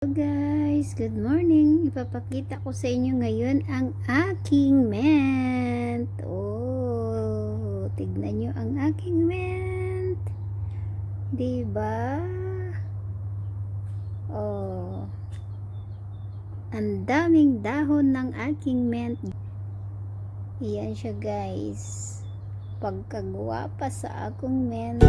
Hello guys, good morning. Ipapakita ko sa inyo ngayon ang aking ment. Oh, tignan nyo ang aking ment. 'Di ba? Oh. Ang daming dahon ng aking ment. Iyan siya guys. Pagkagwapa sa akong ment.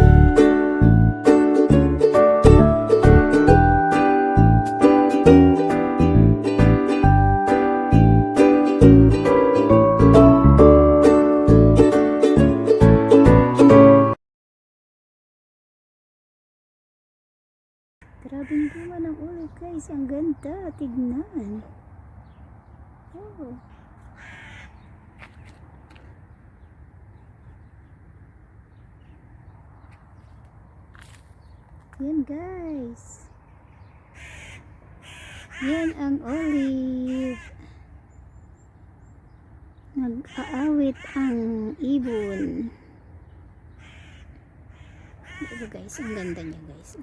Bunga ng ulo guys. Ang ganda. Tignan. Oh. Yan guys. Yan ang olive. Nag-aawit ang ibon. Ito guys, ang ganda niya guys.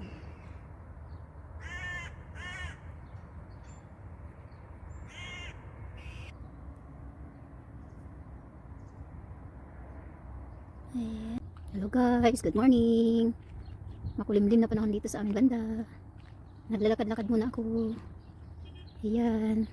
Ayan. Hello guys, good morning. Makulimlim na panahon dito sa aming banda. Naglalakad-lakad muna ako. Ayan.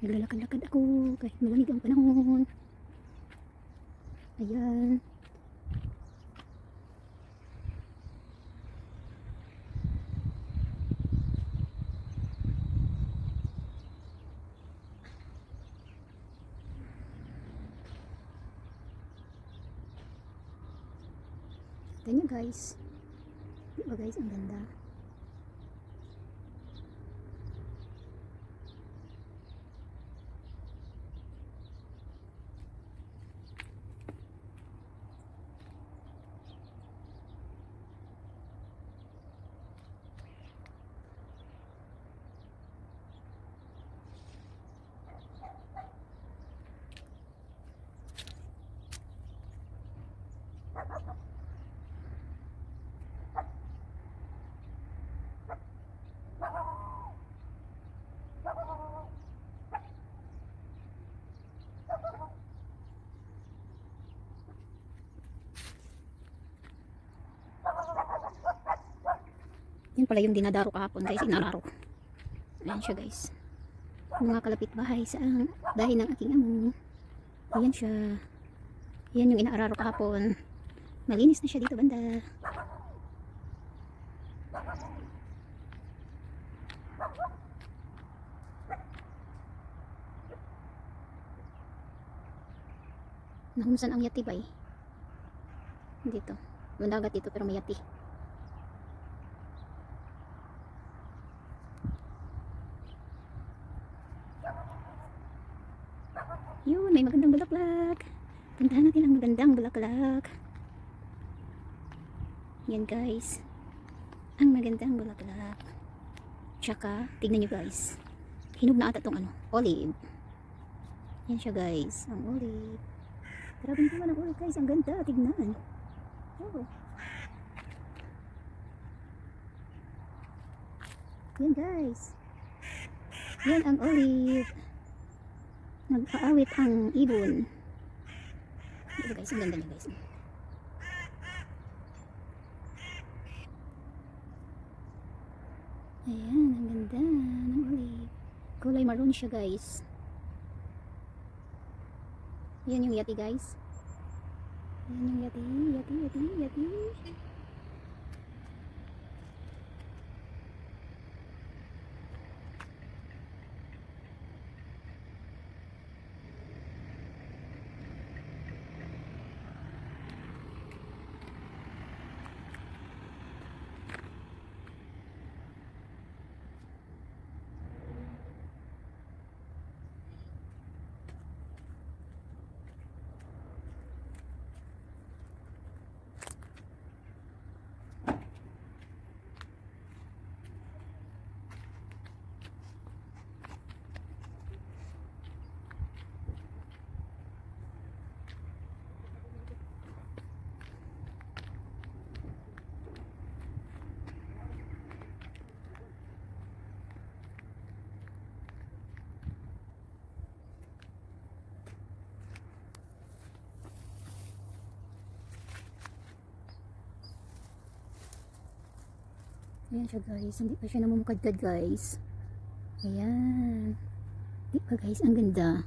Naglalakad-lakad ako kahit malamig ang panahon. Ayan. Ganyan guys. Di ba guys, ang ganda. Yan pala yung dinadaro kahapon guys, inararo. Ayan siya guys. Mga kalapit bahay sa dahil ng aking amo. Ayan siya. Yan yung inaararo kahapon. Malinis na siya dito banda. Nahumsan ang yati ba? Dito. Mandagat dito pero may yati. Yun, may magandang bulaklak. Puntahan natin ang magandang bulaklak. Yan guys. Ang magandang bulaklak. Tsaka, tignan nyo guys. Hinog na ata tong ano, olive. Yan siya guys, ang olive. Grabe naman ang olive guys, ang ganda, tignan. Oh. Yan guys. Yan ang olive nag-aawit ang ibon. Ito guys, ang ganda niya guys. Ayan, ang ganda ng olive. Kulay maroon siya guys. Yan yung yati guys. Yan yung yati, yati, yati, yati. Ayan siya guys. Hindi pa siya namumukadkad guys. Ayan. Di ba guys? Ang ganda.